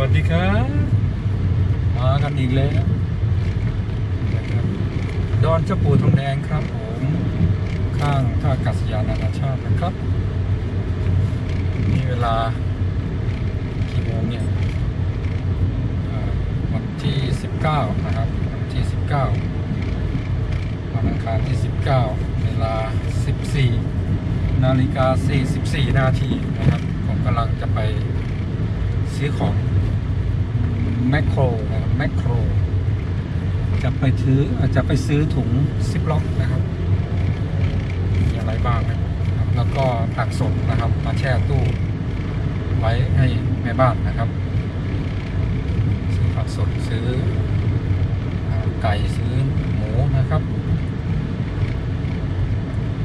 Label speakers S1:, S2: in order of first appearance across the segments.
S1: วัสดีครับมากันอีกแล้วนะครับดอนเจ้าปู่ทองแดงครับผมข้างท่าอากาศยานนานาชาตินะครับนี่เวลากี่โมงเนี่ยวันที่ 19 นะครับ วันที่ 19 วันอังคารที่ 19 เวลา 14 นาฬิกา 44 นาทีนะครับ ผมกำลังจะไปซื้อของ แมคโครนะครับแมคโครจะไปซื้ออาจจะไปซื้อถุงซิปล็อกนะครับมีอะไรบ้างนะครับ แล้วก็ผักสดนะครับ มาแช่ตู้ไว้ให้แม่บ้านนะครับ ซื้อผักสดซื้อไก่ซื้อหมูนะครับ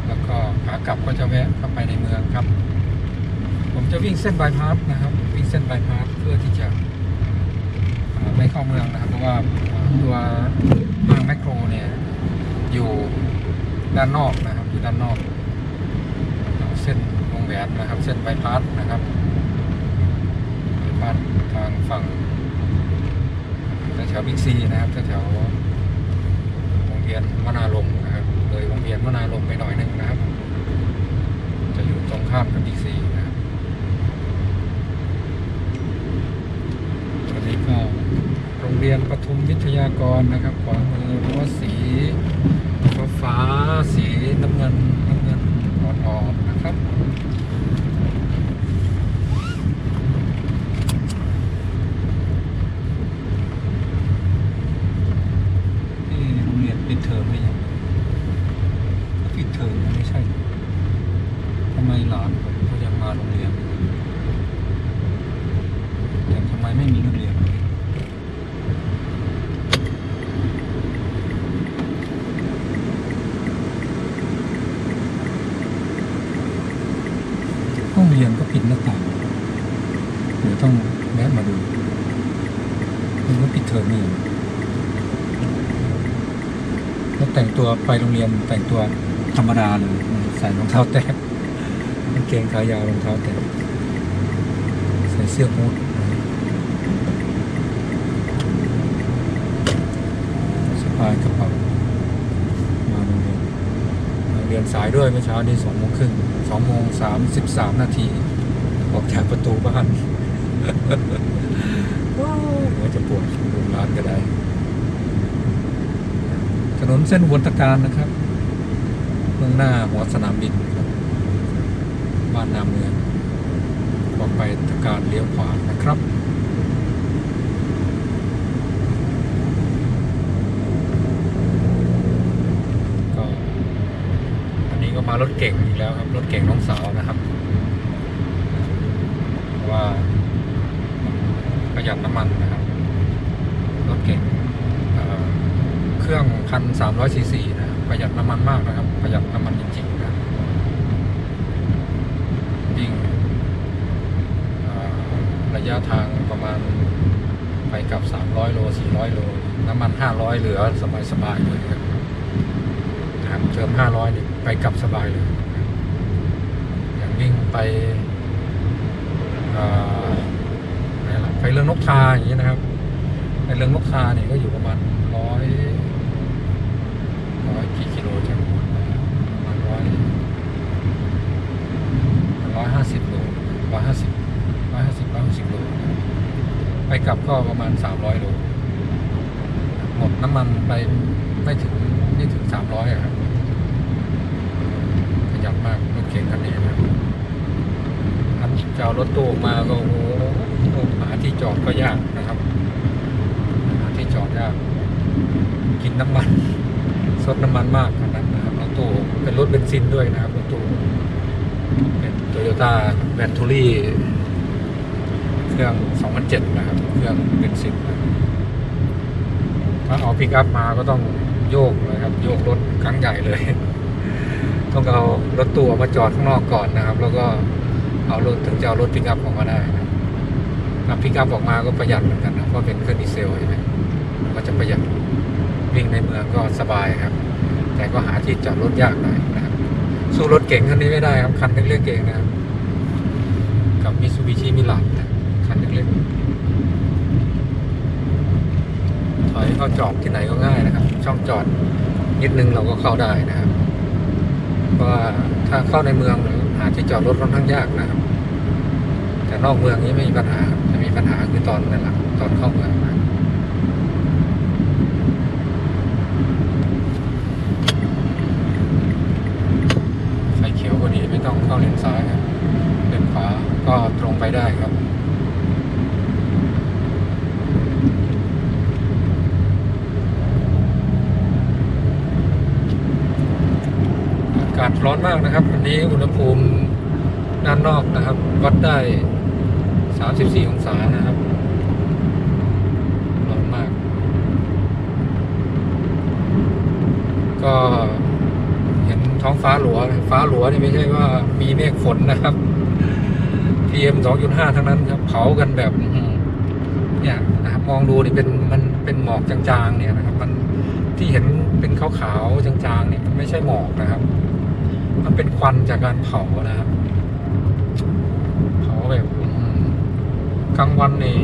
S1: แล้วก็ขากลับก็จะแวะเข้าไปในเมืองครับ ผมจะวิ่งเส้นบายพาสนะครับ วิ่งเส้นบายพาสเพื่อที่จะ เข้าเมืองนะครับ เพราะว่าตัวห้างแมคโครเนี่ยอยู่ด้านนอกนะครับอยู่ด้านนอก เส้นวงแหวนนะครับ เส้นบายพาสนะครับบายพาสทางฝั่งแถวบิ๊กซีนะครับแถววงเวียนวนาลมนะครับเลยวงเวียนวนาลมไปหน่อยนึงนะครับ จะอยู่ตรงข้ามกับบิ๊กซีนะครับอันนี้ก็ โรงเรียนปทุมวิทยากรนะครับขวามือรั้วสีฟ้าฟ้าสีน้ำเงินน้ำเงินอ่อนๆนะครับนี่โรงเรียนปิดเทอมหรือยังปิดเทอมไม่ใช่ทำไมหลานผมก็ยังมาโรงเรียนแต่ทำไมไม่มีนักเรียน ห้อง เรียนก็ปิดหน้าต่างเดี๋ยวต้องแวะมาดูมันว่าปิดเทอมนี่แล้วแต่งตัวไปโรงเรียนแต่งตัวธรรมดาเลยใส่รองเท้าแตะกางเกงขายาวรองเท้าแตะใส่เสื้อฮู้ดสะพายกระเป๋ามาโรงเรียน เรียนสายด้วยเมื่อเช้านี้สองโมงครึ่งสองโมงสามสิบสามนาที ออกจากประตูบ้านหัวจะปวดรุมร้านก็ได้ ถนนเส้นวนตะการนะครับเมืองหน้าหัวสนามบินครับ บ้านนาเมืองออกไปตะการเลี้ยวขวานะครับ ก็ อันนี้ก็มารถเก่งอีกแล้วครับ รถเก่งน้องสาวนะครับว่าประหยัดน้ำมันนะครับ รถเก่งเเครื่องพันสามร้อยซีซีนะประหยัดน้ำมันมากนะครับ ประหยัดน้ำมันจริงๆนะครับยิ่งระยะทางประมาณไปกับ 300 โล 400 โล น้ำมัน 500 เหลือสบายๆเลยครับนะครับเติมห้าร้อยนี่ ไปกลับสบายเลย อย่างวิ่งไปอ่อไหนล่ะไปเรื่องนกทาอย่างนี้นะครับในเรื่องนกทาเนี่ยก็อยู่ประมาณร้อยร้อยกี่กิโลจากประมาณร้อยร้อยห้าสิบโลร้อยห้าสิบร้อยห้าสิบร้อยหกสิบโลไปกลับก็ประมาณสามร้อยโลหมดน้ำมันไปไม่ถึงไม่ถึงสามร้อยครับ มากรถเก่งคันนี้นะครับจะเอารถตู้มาก็โอ้โหหาที่จอดก็ยากนะครับหาที่จอดยาก กินน้ำมันสดน้ำมันมากขนาดนั้นะครับรถตู้เป็นรถเบนซินด้วยนะครับรถตู้เป็นโตโยต้าแวนทูรี่เครื่อง 2007 นะครับ เครื่องเบนซินนะถ้าเอาปิกอัพมาก็ต้องโยกนะครับ โยกรถครั้งใหญ่เลย ต้องเอารถตัวมาจอดข้างนอกก่อนนะครับ แล้วก็เอารถถึงจะเอารถปิกอัพออกมาได้นะนำปิกอัพออกมาก็ประหยัดเหมือนกันนะเพราะเป็นเครื่องดีเซลใช่ไหมก็จะประหยัดวิ่งในเมืองก็สบายครับ แต่ก็หาที่จอดรถยากหน่อยนะครับสู้รถเก่งคันนี้ไม่ได้ครับคันเล็กๆเก่งนะครับกับมิซูบิชิมิลานคันเล็กๆถอยเข้าจอดที่ไหนก็ง่ายนะครับ ช่องจอดนิดนึงเราก็เข้าได้นะครับ เพราะว่าถ้าเข้าในเมืองหรือหาที่จอดรถค่อนข้างยากนะครับ แต่นอกเมืองนี้ไม่มีปัญหาจะมีปัญหาคือตอนนั่นแหละตอนเข้าเมืองนะไฟเขียวพอดีไม่ต้องเข้าเลนซ้ายครับเลนขวาก็ตรงไปได้ครับ อากาศร้อนมาก นะครับวันนี้อุณหภูมิด้านนอกนะครับ วัดได้ 34 องศานะครับร้อนมาก ก็เห็นท้องฟ้าหลัว ฟ้าหลัวนี่ไม่ใช่ว่ามีเมฆฝนนะครับ PM 2.5 ทั้งนั้นครับเผากันแบบเนี่ยนะครับมองดูนี่เป็นมันเป็นหมอกจางๆ เนี่ยนะครับ มันที่เห็นเป็นขาวๆจางๆเนี่ยมันไม่ใช่หมอกนะครับ มันเป็นควันจากการเผานะครับเผาแบบกลางวันนี่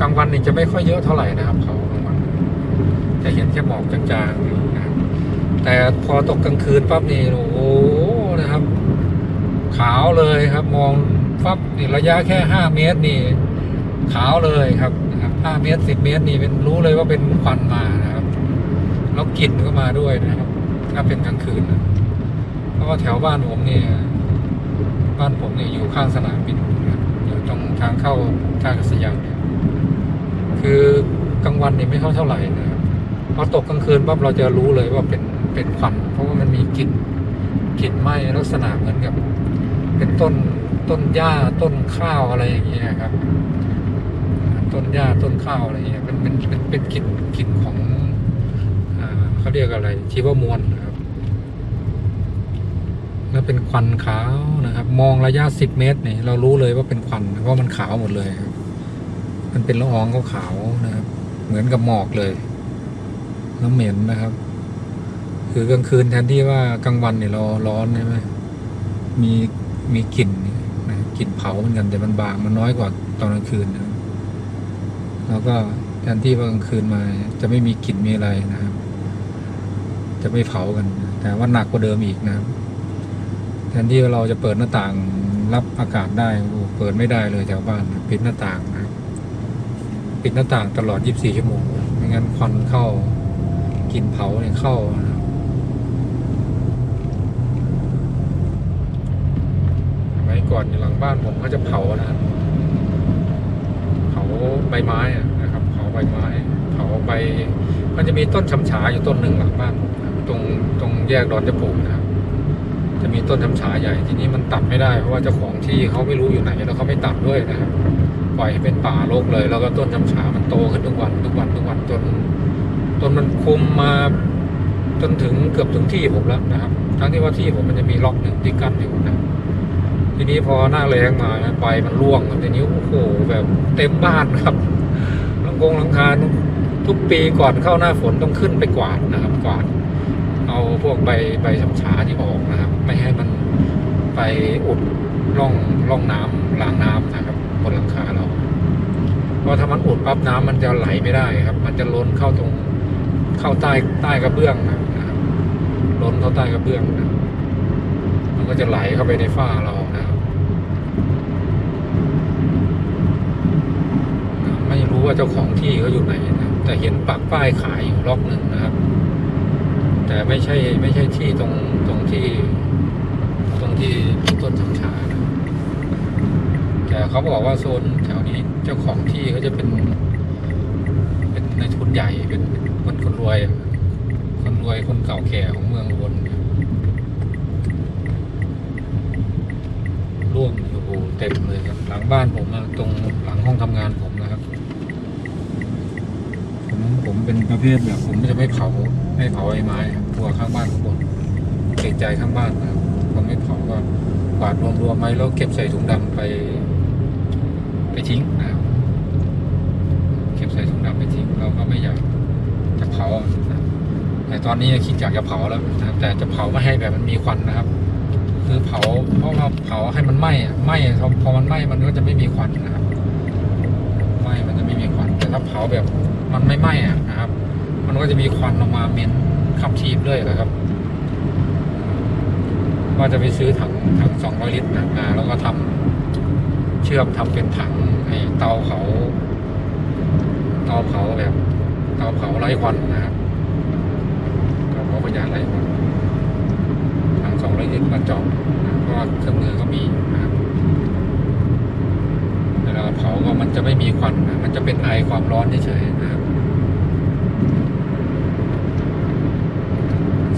S1: กลางวันนี่จะไม่ค่อยเยอะเท่าไหร่นะครับเผากลางวันจะเห็นแค่หมอกจางๆนี่นะครับแต่พอตกกลางคืนปั๊บนี่โอ้โหนะครับ ขาวเลยครับ มองปั๊บนี่ระยะแค่ห้าเมตรนี่ ขาวเลยครับนะครับห้าเมตรสิบเมตรนี่เป็นรู้เลยว่าเป็นควันมานะครับแล้วกลิ่นก็มาด้วยนะครับ ถ้าเป็นกลางคืนนะเพราะว่าแถวบ้านผมเนี่ย บ้านผมเนี่ยอยู่ข้างสนามบินอยู่ตรงทางเข้าท่าอากาศยานเนี่ยคือกลางวันเนี่ยไม่เข้าเท่าไหร่นะครับพอตกกลางคืนปั๊บเราจะรู้เลยว่าเป็นเป็นควันเพราะว่ามันมีกลิ่นกลิ่นไหม้ลักษณะเหมือนกับ เป็นต้นต้นหญ้าต้นข้าวอะไรอย่างเงี้ยครับ ต้นหญ้าต้นข้าวอะไรเงี้ยเป็นเป็นเป็นเป็นกลิ่นกลิ่นของอ่าเขาเรียกอะไรชีวมวลน แล้วเป็นควันขาวนะครับ มองระยะสิบเมตรเนี่ยเรารู้เลยว่าเป็นควันเพราะมันขาวหมดเลยครับ มันเป็นละอองขาวๆนะครับ เหมือนกับหมอกเลย แล้วเหม็นนะครับ คือกลางคืนแทนที่ว่ากลางวันเนี่ยเราร้อนใช่ไหมมีมีกลิ่นนะกลิ่นเผาเหมือนกันแต่มันบางมันน้อยกว่าตอนกลางคืนนะครับแล้วก็แทนที่ว่ากลางคืนมา จะไม่มีกลิ่นมีอะไรนะครับ จะไม่เผากัน แต่ว่าหนักกว่าเดิมอีกนะครับ ทนที่เราจะเปิดหน้าต่างรับอากาศได้เปิดไม่ได้เลยแถวบ้านปิดหน้าต่างนะปิดหน้าต่างตลอด 24 ชั่วโมงไม่งั้นควันเข้ากินเผาเนี่ยเข้านะครับสมัยก่อนอยู่หลังบ้านผมเขาจะเผานะเผาใบไม้อะนะครับ เผาใบไม้ เผาใบ มันจะมีต้นฉำฉาอยู่ต้นหนึ่งหลังบ้าน ตรงตรงแยกดอนจะปลูกนะครับ จะมีต้นฉำฉาใหญ่ทีนี้มันตัดไม่ได้เพราะว่าเจ้าของที่เขาไม่รู้อยู่ไหนแล้วเขาไม่ตัดด้วยนะครับปล่อยให้เป็นป่ารกเลย แล้วก็ต้นฉำฉามันโตขึ้นทุกวันทุกวันทุกวันจนจนมันคุมมาจนถึงเกือบถึงที่ผมแล้วนะครับ ทั้งที่ว่าที่ผมมันจะมีล็อกหนึ่งที่กั้นอยู่นะทีนี้พอหน้าแรงมาใบมันร่วงทีนี้โอ้โหแบบเต็มบ้านครับหลังกงหลังคาทุกปีก่อนเข้าหน้าฝนต้องขึ้นไปกวาดนะครับกวาด เอาพวกใบใบฉำฉาที่ออกนะครับ ไม่ให้มันไปอุดร่องร่องน้ำรางน้ำนะครับบนหลังคาเราเพราะถ้ามันอุดปั๊บน้ำมันจะไหลไม่ได้ครับ มันจะล้นเข้าตรงเข้าใต้ใต้กระเบื้องนะครับล้นเข้าใต้กระเบื้องนะมันก็จะไหลเข้าไปในฝ้าเรานะครับไม่รู้ว่าเจ้าของที่เขาอยู่ไหนนะแต่เห็นปักป้ายขายอยู่ล็อกหนึ่งนะครับ แต่ไม่ใช่ไม่ใช่ที่ตรงตรงที่ ตรงที่ต้นสังชานะแต่เขาบอกว่าโซนแถวนี้เจ้าของที่เขาจะเป็น เป็นในทุนใหญ่เป็นคนคนรวย คนรวยคนเก่าแก่ของเมืองอุบนร่วมโอ้โหเต็มเลยครับหลังบ้านผมอะตรงหลังห้องทำงานผม ผมเป็นประเภทแบบผมจะไม่เผาไม่เผาไอ้ไม้ครับกลัวข้างบ้านข้างบนเกรงใจข้างบ้านนะครับผมไม่เผาก็กวาดรวมๆไว้แล้วเก็บใส่ถุงดำไป ไปทิ้งนะครับเก็บใส่ถุงดำไปทิ้ง เราก็ไม่อยากจะเผาแต่ตอนนี้คิดอยากจะเผาแล้วนะแต่จะเผาไม่ให้แบบมันมีควันนะครับ คือเผาเพราะว่าเผาให้มันไหม้ไหม้พอพอมันไหม้มันก็จะไม่มีควันนะครับไหม้มันจะไม่มีควันแต่ถ้าเผาแบบ มันไม่ไหม้อะนะครับ มันก็จะมีควันออกมาเหม็นขับชีพเลยนะครับว่าจะไปซื้อถังถังสองร้อยลิตรนะมาแล้วก็ทำเชื่อมทำเป็นถังไอ้เตาเผาเตาเผาแบบเตาเผาไร้ควันนะครับเตาเผาประหยัดไร้ควันถังสองร้อยลิตรมาจาะนะเพราะว่าเครื่องมือก็มีนะครับ เวลาเผาก็มันจะไม่มีควัน มันจะเป็นไอความร้อนเฉยๆนะครับ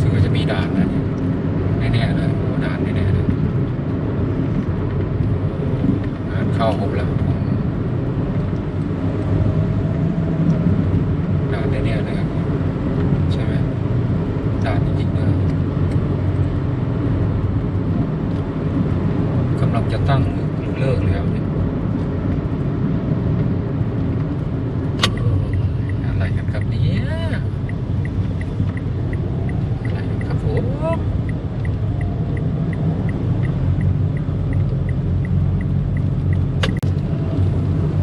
S1: ซึ่งก็จะมีด่านนะแน่ๆเลยโอ้ด่านแน่ๆเลยด่านเข้าผมแล้วด่านแน่ๆเลยครับใช่ไหมด่านจริงๆเลยกำลังจะตั้งหรือเลิกแล้วเนี่ยโอ้ยอะไรกันครับเนี่ย อะไรครับผม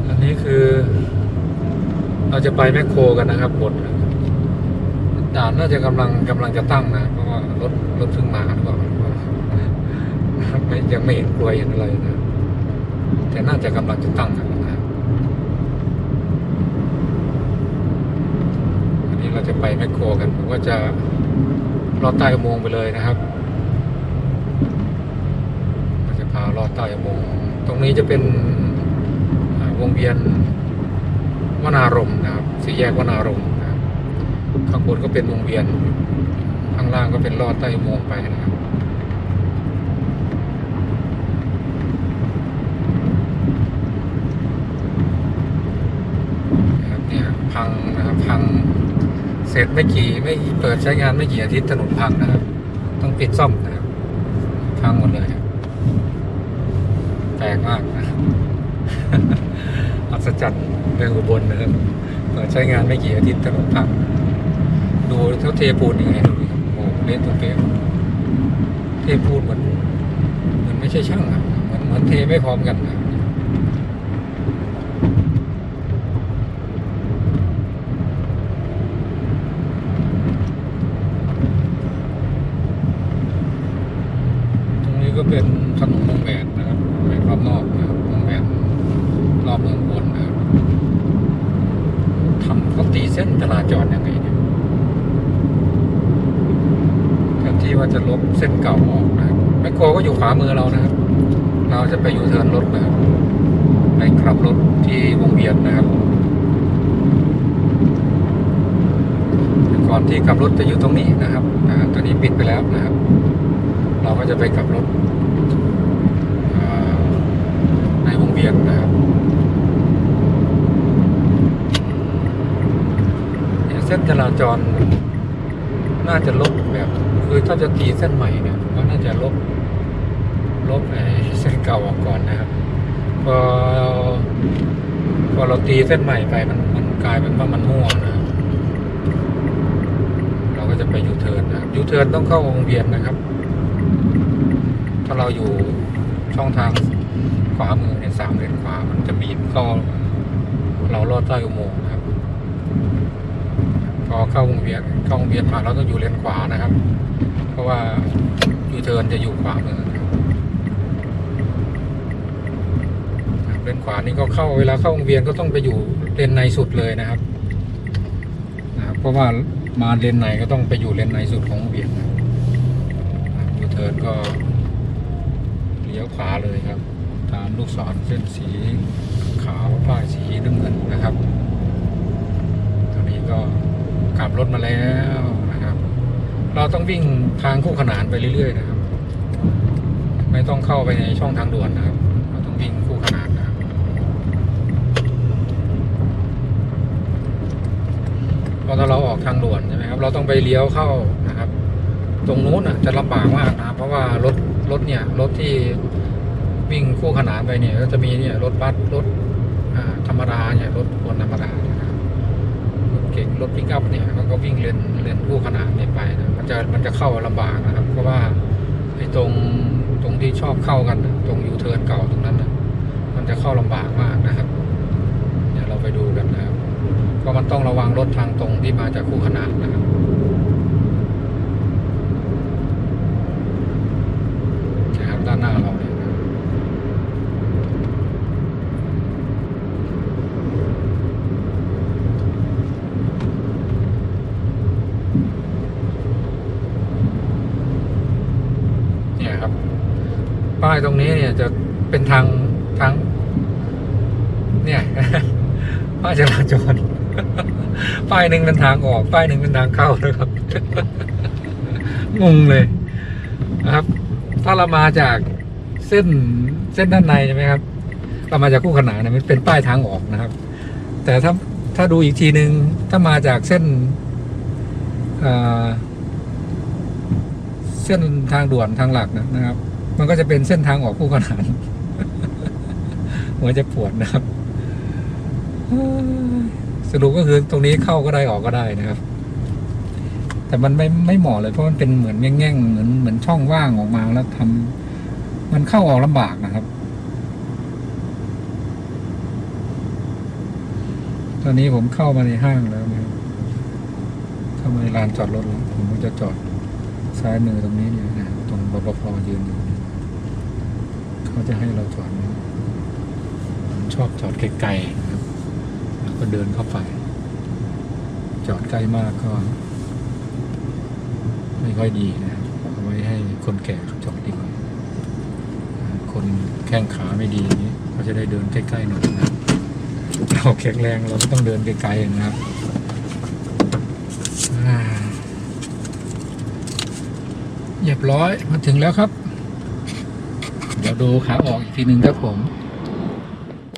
S1: อันนี้คือ เรา จะไปแมคโครกันนะครับบทด่านน่าจะกำลังกำลังจะตั้งนะ เพราะว่ารถรถเพิ่งมาหรือเปล่าไม่ยังไม่เห็นกลวยเห็นอะไรนะ แต่น่าจะกำลังจะตั้งนะครับอันนี้เราจะไปแมคโครกันผมก็จะลอดใต้อุโมงค์ไปเลยนะครับเราจะพาลอดใต้อุโมงค์ตรงนี้จะเป็นวงเวียน วนารมนะครับสี่แยกวนารมนะครับข้างบนก็เป็นวงเวียน ข้างล่างก็เป็นลอดใต้อุโมงไปนะครับเนี่ยพังนะครับพังเสร็จไม่กี่ไม่เปิดใช้งานไม่กี่อาทิตย์ถนนพังนะครับ ต้องปิดซ่อมนะครับพังหมดเลยแปลกมากนะครับ อัศจรรย์เมืองอุบลนะครับใช้งานไม่กี่อาทิตย์ถนนพังดูเขาเทปูนยังไงดูดิครับโอ้เละตุ้มเป๊ะเทปูนเหมือนเหมือนไม่ใช่ช่างอะเหมือนเหมือนเทไม่พร้อมกันนะตรงนี้ก็เป็นถนนวงแหวนรอบนอกนะครับวงแหวนรอบเมืองบนนะครับทำเขาตีเส้น จราจรยังไงเนี่ยแทนที่ว่าจะลบเส้นเก่าออกนะแมคโครก็อยู่ขวามือเรานะครับ เราจะไปยูเทิร์นรถนะครับไปกลับรถที่วงเวียนนะครับก่อนที่กลับรถจะอยู่ตรงนี้นะครับตอนนี้ปิดไปแล้วนะครับ เราก็จะไปกลับรถในวงเวียนนะครับเนี่ยเส้น จราจร น่าจะลบแบบ คือถ้าจะตีเส้นใหม่เนี่ยผมว่าน่าจะลบลบไอ้เส้นเก่าออกก่อนนะครับพอพอเราตีเส้นใหม่ไปมันมันกลายเป็นว่ามันมั่วนะเราก็จะไปยูเทิร์นนะยูเทิร์นต้องเข้าวงเวียนนะครับ ถ้าเราอยู่ช่องทางขวามือเนี่ยสามเลนขวามันจะบีบเข้าเราลอดใต้อุโมงค์ อเข้าวงเวียนเข้าวงเวียนมาเราต้องอยู่เลนขวานะครับ เพราะว่ายูเทิร์นจะอยู่ขวามือเลนขวานี่ก็เข้าเวลาเข้าวงเวียนก็ต้องไปอยู่เลนในสุดเลยนะครับนะครับเพราะว่ามาเลนในก็ต้องไปอยู่เลนในสุดของวงเวียนยูเทิร์นก็เลี้ยวขวาเลยครับ ตามลูกศรเส้นสีขาวป้ายสีน้ำเงินนะครับ ตอนนี้ก็ กลับรถมาแล้วนะครับ เราต้องวิ่งทางคู่ขนานไปเรื่อยๆนะครับ ไม่ต้องเข้าไปในช่องทางด่วนนะครับเราต้องวิ่งคู่ขนานนะครับพอถ้าเราออกทางด่วนใช่ไหมครับ เราต้องไปเลี้ยวเข้านะครับ ตรงนู้นอะจะลำบากมากนะเพราะว่ารถรถเนี่ยรถที่วิ่งคู่ขนานไปเนี่ยก็จะมีเนี่ยรถบัสรถธรรมดาเนี่ยรถคนธรรมดาเนี่ย เก่งรถปิกอัพเนี่ยมันก็วิ่งเลนเลนคู่ขนานเนี่ยไปนะมันจะมันจะเข้าลำบากนะครับ เพราะว่าไอ้ตรงตรงที่ชอบเข้ากันตรงยูเทิร์นเก่าตรงนั้นนะมันจะเข้าลำบากมากนะครับ เดี๋ยวเราไปดูกันนะครับเพราะมันต้องระวังรถทางตรงที่มาจากคู่ขนานนะครับนะครับด้านหน้าเราเนะครับ ป้ายตรงนี้เนี่ยจะเป็นทางทาง เนี่ย ป้ายจราจรป้ายหนึ่งเป็นทางออก ป้ายหนึ่งเป็นทางเข้านะครับงงเลยนะครับ ถ้าเรามาจากเส้นเส้นด้านในใช่ไหมครับเรามาจากคู่ขนานเนี่ยมันเป็นป้ายทางออกนะครับ แต่ถ้าถ้าดูอีกทีหนึ่งถ้ามาจากเส้นอ่า เส้นทางด่วนทางหลักนะครับ มันก็จะเป็นเส้นทางออกคู่ขนานหัวจะปวดนะครับ สรุปก็คือตรงนี้เข้าก็ได้ออกก็ได้นะครับ แต่มันไม่ไม่เหมาะเลยเพราะมันเป็นเหมือนแง่งๆเหมือนเหมือนช่องว่างออกมาแล้วทำมันเข้าออกลำบากนะครับ ตอนนี้ผมเข้ามาในห้างแล้วนะครับเข้ามาในลานจอดรถแล้วผมจะจอด ซ้ายมือตรงนี้เนี่ยนะตรงรปภยืนอยู่เขาจะให้เราจอดนะผมชอบจอดไกลๆนะครับ แล้วก็เดินเข้าไป จอดใกล้มากก็ ไม่ค่อยดีนะครับเอาไว้ให้คนแก่จอดดีกว่าคนแข้งขาไม่ดีอย่างนี้เขาจะได้เดินใกล้ๆหน่อยนะเราแข็งแรงเราก็ต้องเดินไกลๆนะครับอ่า เรียบร้อยมาถึงแล้วครับ เดี๋ยวดูขาออกอีกทีหนึ่งครับผม